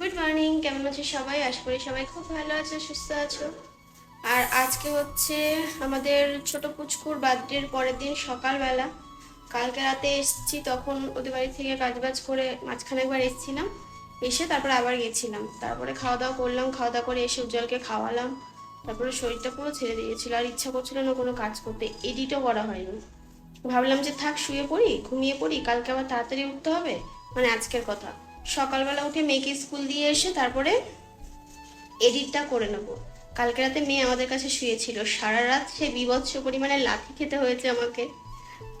Good morning কেমন আছো সবাই? আশা করি সবাই খুব ভালো আছো, সুস্থ আছো। আর আজকে হচ্ছে আমাদের ছোট পুচকুর বার্থডের পরের দিন সকালবেলা। কালকে রাতে এসেছি, তখন ওদের বাড়ি থেকে কাজবাজ করে মাঝখানে একবার এসেছিলাম। এসে তারপরে আবার গেছিলাম। তারপরে খাওয়া দাওয়া করলাম খাওয়া দাওয়া করে এসে উজ্জ্বলকে খাওয়ালাম। তারপরে শরীরটা পুরো ছেড়ে দিয়েছিল, আর ইচ্ছা করছিল না কোনো কাজ করতে। এডিটও করা হয়নি। ভাবলাম যে থাক, শুয়ে পড়ি, ঘুমিয়ে পড়ি, কালকে আবার তাড়াতাড়ি উঠতে হবে? মানে আজকের কথা। সকালবেলা উঠে মেয়েকে স্কুল দিয়ে এসে তারপরে এডিটটা করে নেব। কালকে রাতে মেয়ে আমাদের কাছে শুয়েছিল। সারা রাত সে বিভৎস পরিমাণে লাথি খেতে হয়েছে আমাকে।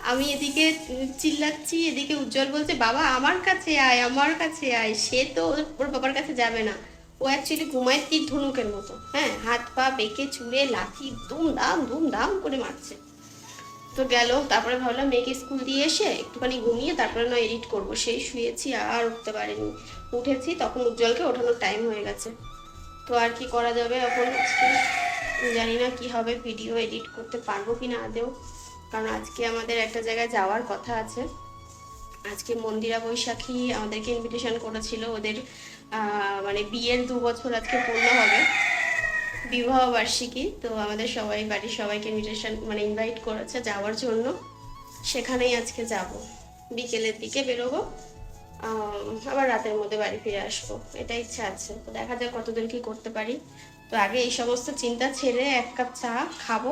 আমি এদিকে চিল্লাচ্ছি, এদিকে উজ্জ্বল বলছে, বাবা, আমার কাছে আয়, আমার কাছে আয়। সে তো ওর- বাবার কাছে যাবে না। ও অ্যাকচুয়ালি ঘুমায় তীর ধনুকের মতো। হ্যাঁ হাত পা বেঁকে চুড়ে লাথি দুম দাম দুম দাম করে মারছে। তো গেল, তারপরে ভাবলাম মেয়েকে স্কুল দিয়ে এসে একটুখানি ঘুমিয়ে তারপরে নয় এডিট করব। সেই শুয়েছি, আর উঠতে পারিনি। উঠেছি, তখন উজ্জ্বলকে ওঠানোর টাইম হয়ে গেছে। তো আর কি করা যাবে এখন? জানি না কি হবে ভিডিও এডিট করতে পারব কি না আদেও কারণ আজকে আমাদের একটা জায়গায় যাওয়ার কথা আছে। আজকে মন্দিরা বৈশাখী আমাদেরকে ইনভিটেশন করেছিল। ওদের মানে বিয়ের দু বছর আজকে পূর্ণ হবে। বিবাহ বার্ষিকী তো আমাদের সবাই বাড়ির সবাইকে ইনভিটেশন মানে ইনভাইট করেছে যাওয়ার জন্য। সেখানেই আজকে যাব। বিকেলের দিকে বেরোবো আবার রাতের মধ্যে বাড়ি ফিরে আসব। এটা ইচ্ছা আছে। তো দেখা যাক কতদূর কি করতে পারি। তো আগে এই সমস্ত চিন্তা ছেড়ে এক কাপ চা খাব,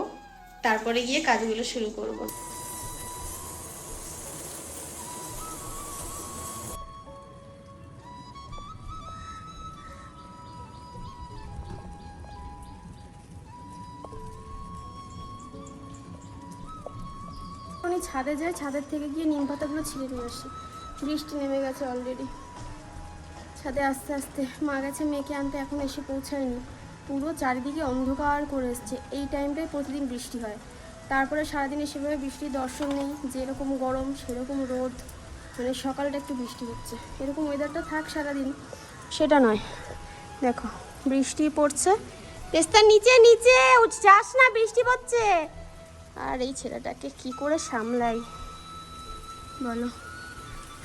তারপরে গিয়ে কাজগুলো শুরু করব। ছাদে যায়, ছাদের থেকে গিয়ে নিম পাতাগুলো ছিঁড়ে নিয়ে আসি। বৃষ্টি নেমে গেছে অলরেডি ছাদে আস্তে আস্তে মা গেছে মেয়েকে আনতে, এখন এসে পৌঁছায়নি। পুরো চারিদিকে অন্ধকার করে এসছে। এই টাইমটায় প্রতিদিন বৃষ্টি হয়। তারপরে সারাদিনে সেভাবে বৃষ্টির দর্শন নেই। যেরকম গরম, সেরকম রোদ। মানে সকালটা একটু বৃষ্টি হচ্ছে। এরকম ওয়েদারটা থাক সারাদিন। সেটা নয়। দেখো, বৃষ্টি পড়ছে। তেস্তার নিচে নিচে! যাস না, বৃষ্টি পড়ছে। আর এই ছেলেটাকে কি করে সামলাই? বলো।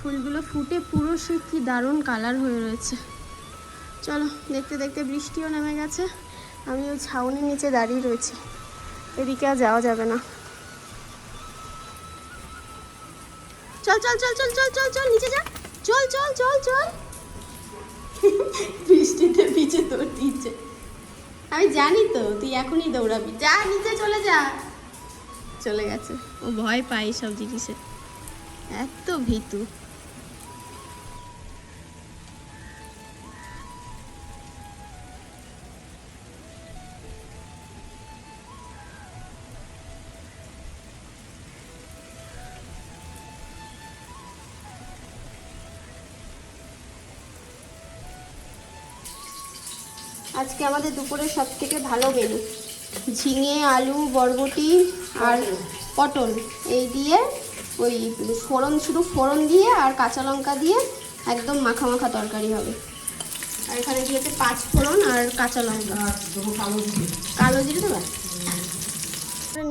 ফুলগুলো ফুটে পুরো সে কি দারুণ কালার হয়ে রয়েছে। চলো দেখতে দেখতে বৃষ্টিও নেমে গেছে। আমি ওই ছাউনির নিচে দাঁড়িয়ে রয়েছি। এদিকে আর যাওয়া যাবে না। চল চল চল চল চল চল চল নিচে যা। চল চল চল চল। বৃষ্টিতে পিছে দৌড় দিচ্ছে। আমি জানি তো তুই এখনই দৌড়াবি। যা নিচে চলে যা। চলে গেছে। ও ভয় পায় সব জিনিসে। এত ভীতু। আজকে আমাদের দুপুরের সব থেকে ভালো মেনু ঝিঙে আলু বরবটি আর পটল। এই দিয়ে ওই ফোড়ন শুধু ফোড়ন দিয়ে আর কাঁচা লঙ্কা দিয়ে একদম মাখা মাখা তরকারি হবে। আর এখানে দিয়েছে পাঁচ ফোড়ন আর কাঁচা লঙ্কা। কালো জিরে দেবা?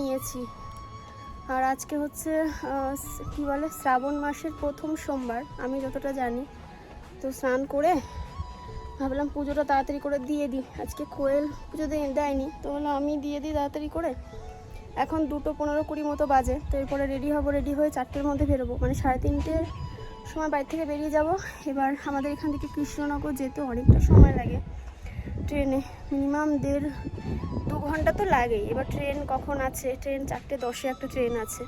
নিয়েছি। আর আজকে হচ্ছে কি বলে শ্রাবণ মাসের প্রথম সোমবার আমি যতটা জানি। তো স্নান করে ভাবলাম পুজোটা তাড়াতাড়ি করে দিয়ে দিই। আজকে কোয়েল পুজো দিয়ে দেয়নি, তো বললাম আমি দিয়ে দিই তাড়াতাড়ি করে। এখন দুটো পনেরো কুড়ি মতো বাজে, তো এরপরে রেডি হব রেডি হয়ে চারটের মধ্যে বেরোবো। মানে সাড়ে তিনটের সময় বাড়ি থেকে বেরিয়ে যাব। এবার আমাদের এখান থেকে কৃষ্ণনগর যেতে অনেকটা সময় লাগে ট্রেনে। মিনিমাম দেড় দু ঘণ্টা তো লাগেই। এবার ট্রেন কখন আছে? ট্রেন চারটে দশে একটা ট্রেন আছে।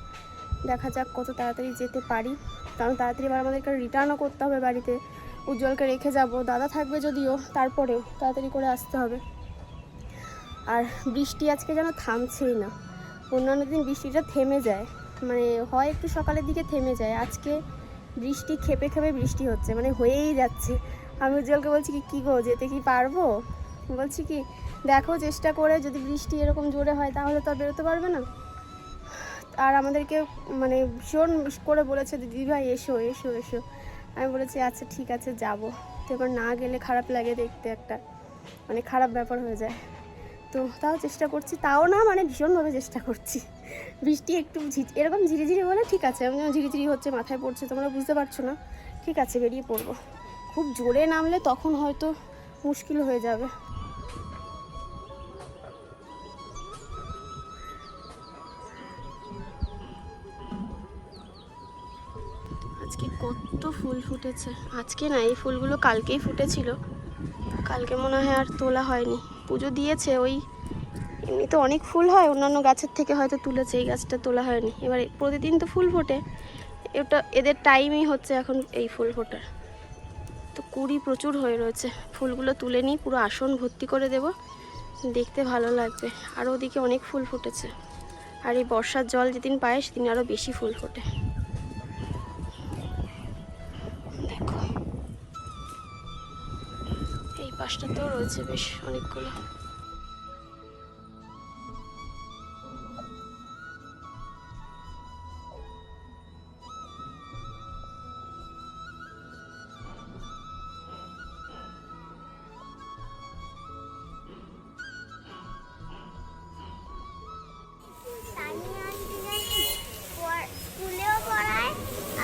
দেখা যাক কত তাড়াতাড়ি যেতে পারি। কারণ তাড়াতাড়ি এবার আমাদেরকে রিটার্নও করতে হবে বাড়িতে। উজ্জ্বলকে রেখে যাব। দাদা থাকবে যদিও, তারপরেও তাড়াতাড়ি করে আসতে হবে। আর বৃষ্টি আজকে যেন থামছেই না। অন্যান্য দিন বৃষ্টিটা থেমে যায়। মানে হয় একটু সকালের দিকে থেমে যায়। আজকে বৃষ্টি খেপে খেপে বৃষ্টি হচ্ছে মানে হয়েই যাচ্ছে। আমি উজ্জ্বলকে বলছি কি, কী গো, যেতে কি পারব? বলছি কি, দেখো চেষ্টা করে, যদি বৃষ্টি এরকম জোরে হয় তাহলে তো আর বেরোতে পারবে না। আর আমাদেরকে মানে ভীষণ করে বলেছে, দিদি ভাই, এসো এসো এসো। আমি বলেছি আচ্ছা ঠিক আছে, যাব। তো এবার না গেলে খারাপ লাগে দেখতে একটা। মানে খারাপ ব্যাপার হয়ে যায়। তো তাও চেষ্টা করছি, তাও না মানে ভীষণভাবে চেষ্টা করছি। বৃষ্টি একটু ঝি- এরকম ঝিরিঝিরি বলে ঠিক আছে আমি ঝিরিঝিরি হচ্ছে, মাথায় পড়ছে, তোমরা বুঝতে পারছ না। ঠিক আছে, বেরিয়ে পড়ব। খুব জোরে নামলে তখন হয়তো মুশকিল হয়ে যাবে। ফুল ফুটেছে। আজকে না এই ফুলগুলো কালকেই ফুটেছিল। কালকে মনে হয় আর তোলা হয়নি। পুজো দিয়েছে ওই এমনিতে অনেক ফুল হয়, অন্যান্য গাছের থেকে হয়তো তুলেছে, এই গাছটা তোলা হয়নি। এবার প্রতিদিন তো ফুল ফোটে। এটা এদের টাইমই হচ্ছে এখন এই ফুল ফোটার। তো কুড়ি প্রচুর হয়ে রয়েছে। ফুলগুলো তুলে নিই, পুরো আসন ভর্তি করে দেব। দেখতে ভালো লাগবে। আর ওদিকে অনেক ফুল ফুটেছে। আর এই বর্ষার জল যেদিন পায়, সেদিন আরও বেশি ফুল ফোটে। পাশটাতেও রয়েছে বেশ অনেকগুলো।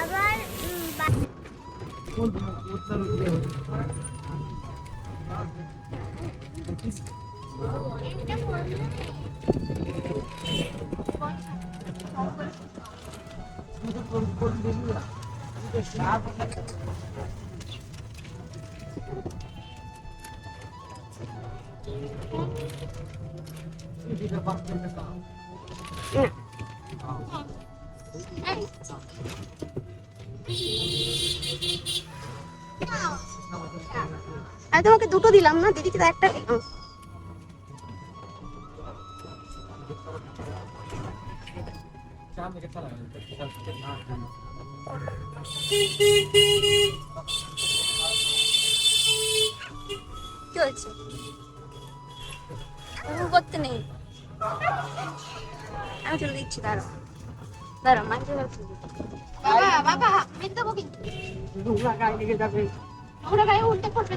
আবার 嗯好的好的好的好的好的好的 আমি তোমাকে দুটো দিলাম না দিদিকে তো একটা দিলাম কি হচ্ছে করতে নেই। আমি চলে দিচ্ছি দাঁড়ো দাঁড়ো মাঝে বাবা বাবা মেরে দেবো কিন্তু ওরা গায়ে উল্টে পড়বে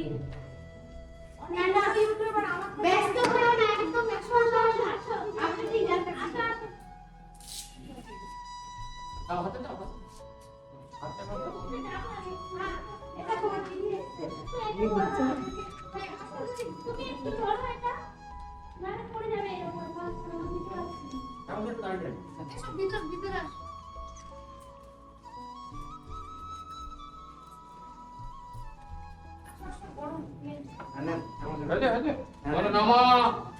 তো ব্যস্ত হয়েও না একদম একশো আপনি ঠিক আছে আসো আসো এটা তোমার দিদি তুমি একটু ধরো এটা। না পড়ে যাবে এরকম। ভিতর ভিতর আসো।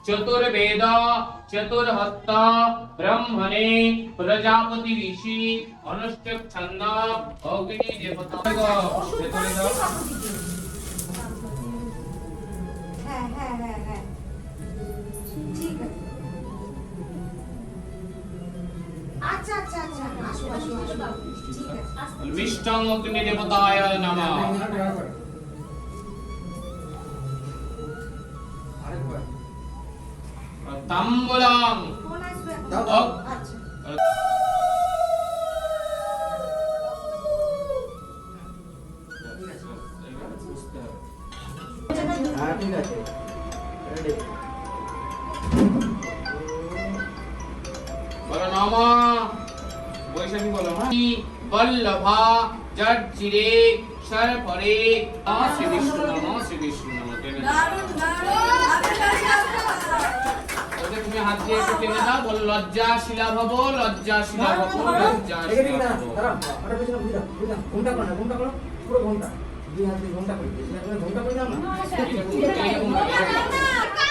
चतुर्वेद चतुर्हस्त ब्रह्मणे प्रजापति ऋषि अनुष्ठुप छंद अग्नि देवता হ্যাঁ হ্যাঁ হ্যাঁ হ্যাঁ ঠিক আছে আচ্ছা আচ্ছা আচ্ছা আসো আসো আসো ঠিক আছে विष्टम अग्नि देवताय नमः ताम्बूलम দাও। আচ্ছা। হ্যাঁ ঠিক আছে। রেডি বলো নম। বৈশাখী বলো হ্যাঁ। বল্লভা জর্জিরে সরপরে শ্রী বিষ্ণু নমঃ শ্রী বিষ্ণু নমঃ। ওকে তুমি হাত দিয়ে একটু টেনে দাও বলো ভব লজ্জাশীলা ভব দিকে দাঁড়া, ভব ওটা পেছনে ঘুরে ঘুরে ঘুমটা করো ঘুমটা করো, পুরো ঘুমটা। দুই হাত দিয়ে ঘুমটা করে দিও। দুই হাত দিয়ে ঘুমটা করে দাও না। এটা ঘুমটা, এটা ঘুমটা।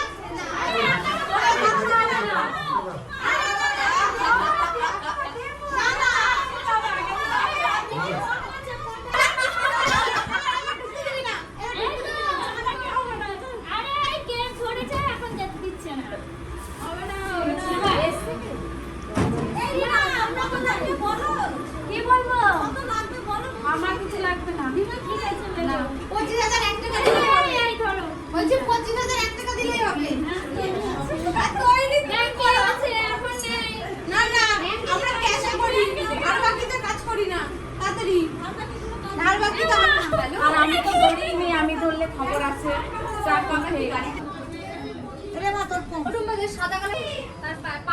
কাজ আর আমি তো ধরিনি আমি ধরলে খবর আছে চার পাঁচে রে মা তোর ফোন সাদা কালার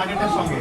পাশে পাশে